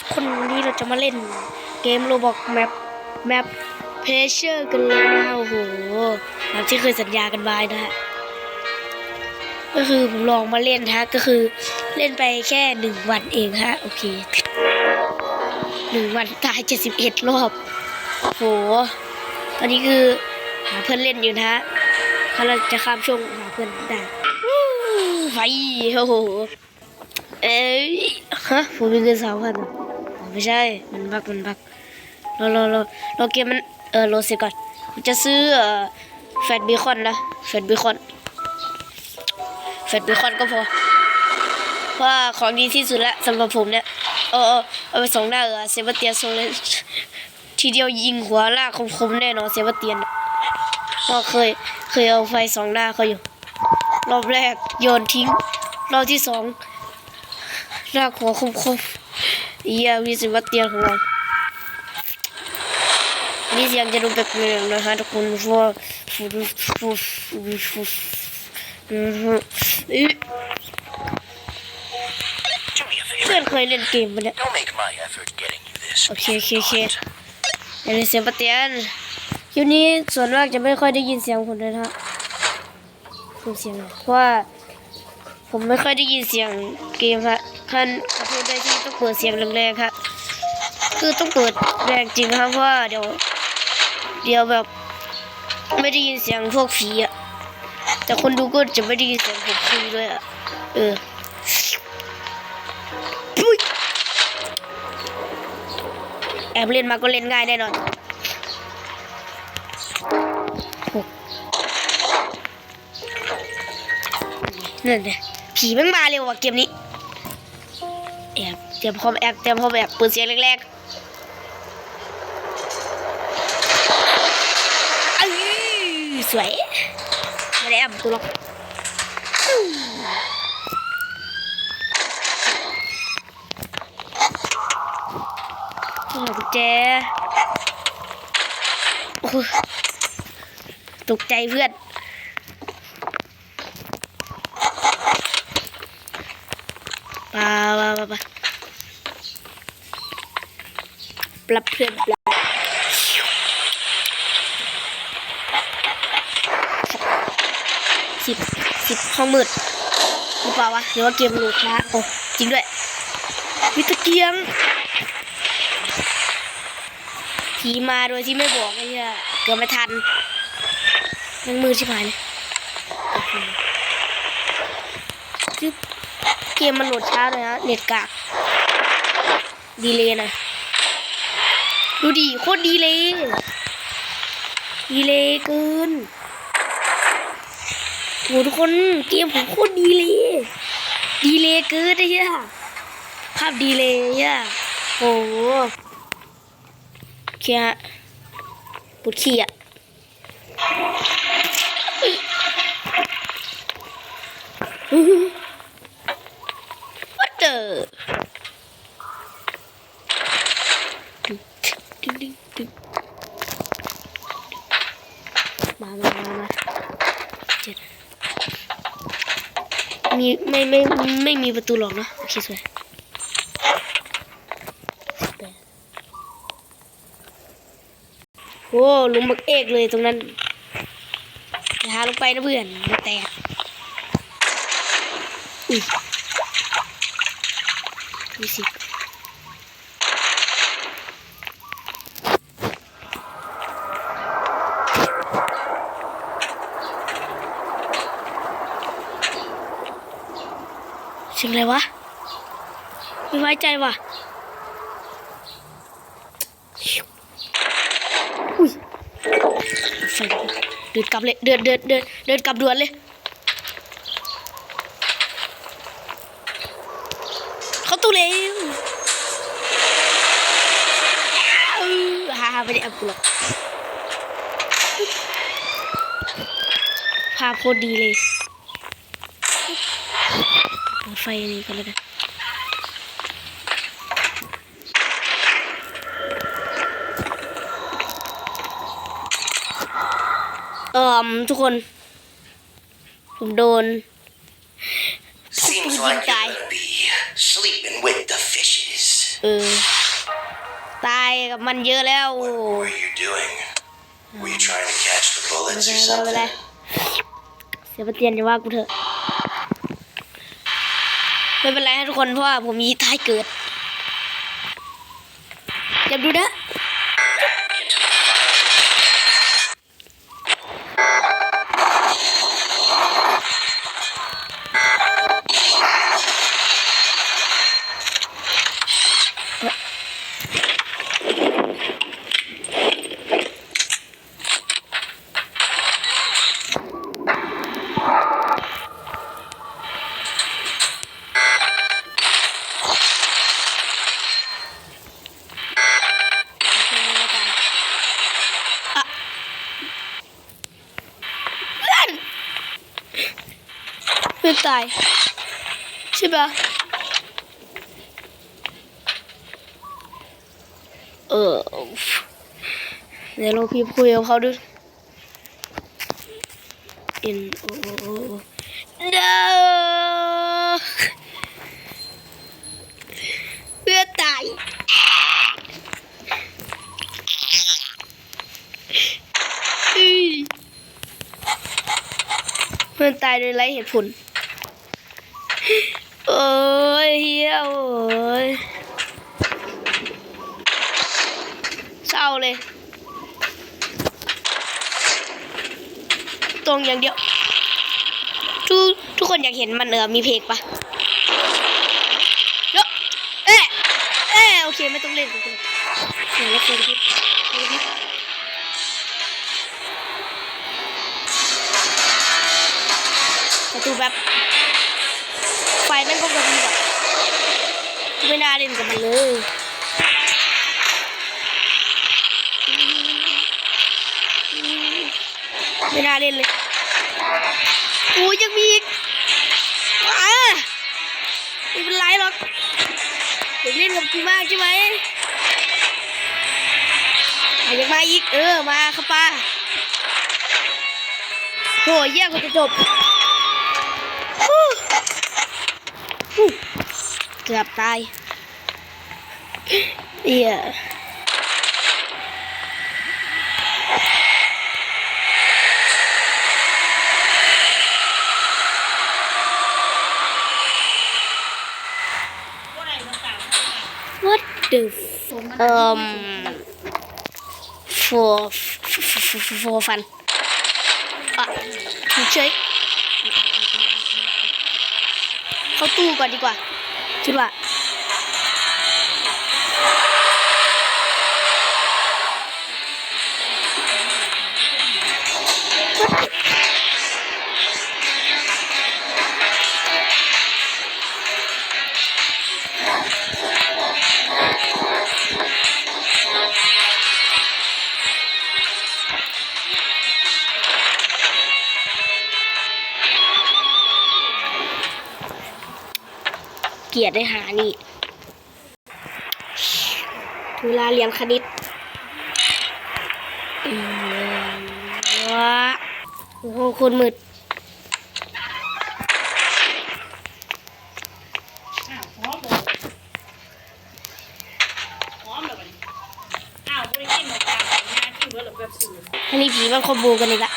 ทุกคนวันนี้เราจะมาเล่นเกมโรบอกแมปแมปเพเชอร์กันเลยนะฮะโอ้โหตามที่เคยสัญญากันไว้นะฮะก็คือผมลองมาเล่นฮะก็คือเล่นไปแค่หนึ่งวันเองฮะโอเคหนึ่งวันตายเจ็ดสิบเอ็ดรอบโอ้โหตอนนี้คือหาเพื่อนเล่นอยู่นะฮะถ้าเราจะข้ามช่วงหาเพื่อนได้วู้ไฟโอ้โหเอ้ยฮะผมมีเงินสามพัน ไม่ใช่ มันบักมันบักรอรอรอรอเกมมัน เออรอเสร็จก่อนผมจะซื้อเอ่อแฟตเบคอนนะแฟตเบคอนแฟตเบคอนก็พอเพราะของดีที่สุดล้วสำหรับผมเนี่ย เออเอาไปส่งหน้าเออเซบาเตียนส่งเลยทีเดียวยิงหัวลากคมๆแน่นอนเซบาเตียนเพราเคยเคยเอาไฟสองหน้าเขาอยู่ รอบแรกโยนทิ้ง รอบที่สองรากหัวคมคมๆ เยี่ยมีสิวัตเตียนของเรานี่เสียงจะดูแปลกๆนะคะทุกคนเพราะว่าฟูฟูฟูฟูอือฮึอื้อ Do me a เพื่อน favor. เคยเล่นเกมมเนี่ย Don't make my effort getting you this. โอเคโอเคเคเดี๋ยวเสียงปะเตียนคลิปนี้ส่วนมากจะไม่ค่อยได้ยินเสียงผมเลยนะคือเสียงเพราะว่าผมไม่ค่อยได้ยินเสียงเกมฮะ ท่านขอโทษด้วยที่ต้องเปิดเสียงแรงๆครับคือต้องเปิดแรงจริงครับเพราะว่าเดี๋ยว เดี๋ยวแบบไม่ได้ยินเสียงพวกผีอะแต่คนดูก็จะไม่ได้ยินเสียงผมคุยด้วยอะเออแอบเล่นมาก็เล่นง่ายแน่นอนนั่นไงผีมันมาเร็วว่ะเกมนี้ แอบเตรียมพร้อมแอบเตรียมพร้อมแอบปิดเสียงแรกๆอ้ยสวยไม่ได้แอบตัวหรอกนี่แหละกุญแจตกใจเพื่อน ปา ปาปาปาปลับเพื่อนปลับสิบสิบห้องมืดหรือเปล่าวะหรือว่าเกมหลดช้าโอ้จริงด้วยวิตะเกียงผีมาโดยที่ไม่บอกไอ้เหี้ยเกือบไม่ทันยังมือชิบหายเลยจึ๊บ เกมมันโหลดช้าเลยนะเน็ตกากดีเลยนะดูดิโคตรดีเลยดีเลยเกินโหทุกคนเกมผมโคตรดีเลยดีเลยเกินเหี้ยภาพดีเลยอะโอ้โหเคียปวดขี้อะ What the ดึงดึงดึงมามามามาเจ็ดมีไม่ไม่ไม่มีประตูหรอกเนะโอเคสวยโอ้ลุมบักเอกเลยตรงนั้นหาลงไปนะเพื่อนมันแตกอุ้ย ยี่สิบสิ่งอะไรวะ ไม่ไว้ใจว่ะอุ้ยไฟเดินกลับเลย เดินเดินเดินเดินกลับด่วนเลย เขา ตู้เร็วฮ่าฮ่าไม่ได้เอากูหรอกภาพโคตรดีเลยเปิดไฟนี่กันเลยกันเอ่อทุกคน ผมโดน Seems Fucking like you're guy. gonna be sleeping with the fishes. เออตายกับมันเยอะแล้วโอ้ What were you doing? Were you trying to catch the ไม่ bullets เป็น or ไรไม่เป็นไร something? เสียปเตียนจะว่ากูเถอะ ไม่เป็นไรให้ทุกคนเพราะว่าผมมีท้ายเกิดอย่าดูนะ ตาย ใช่ปะเออเดี๋ยวเราพี่คุยกับเขาดู N O O O no เพื่อตายเพื่อนตายโดยไร้เหตุผล ยเฮียโอ้ยเศร้าเลย ตรงอย่างเดียว ทุกทุกคนอยากเห็นมันเออมีเพลงปะเนอะเอ๊ะเอ๊ะโอเคไม่ต้องเล่นกันเลยเดี๋ยวเราเปิดคลิปเปิดคลิปประตูแบบ แม่งก็กระพริบอะไม่น่าเล่นกับมันเลยไม่น่าเล่นเลยโอ้ยังมีอีกอ่าไม่เป็นไรหรอกเด็กเล่นกับกูมากใช่ไหมยังมาอีก เออ มาครับป้าโหเยี่ยมกว่าจะจบ เกือบตายเอีย What the f- um for for fun อะเฉย เข้าตู้ก่อนดีกว่า คิดว่า เกลียดได้หานี่เวลาเรียนคณิตอืมว้าโอ้โหคนมืดอ้าวพร้อมเลยพร้อมเลยบัดนี้อ้าวบริกินหมดกลางงานที่เหลือเหลือแบบสูงอันนี้ผีมันคอมโบกันเลยละ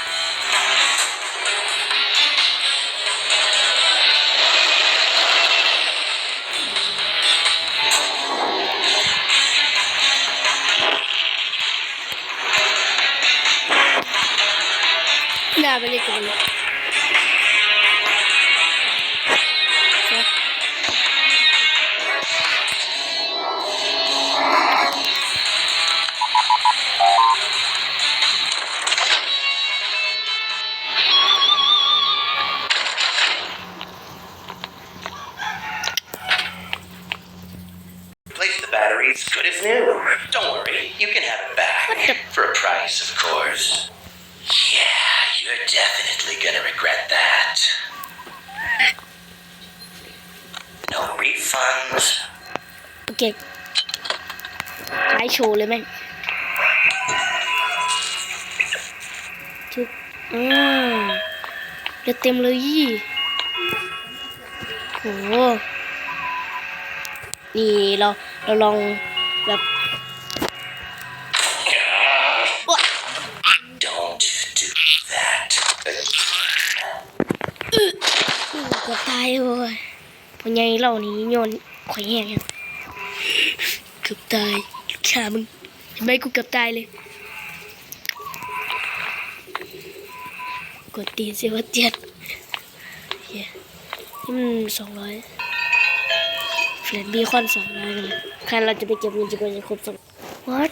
น่า you're definitely gonna regret that. No refunds. โอเคไลฟ์โชว์เลยแม่งชุบอ่าเลือดเต็มเลยยี่โหนี่เราเราลองแบบ พอไงเหล่านี้โยนข่อยแห้งยังเกือบตายขามึงเห็นไหมกูเกือบตายเลยกดตีสิว่าเจ็ดเหี้ยนี่มันสองร้อยเฟรนบีคอนสองร้อยกันเลยคันเราจะไปเก็บเงินจนกว่าจะครบสอง What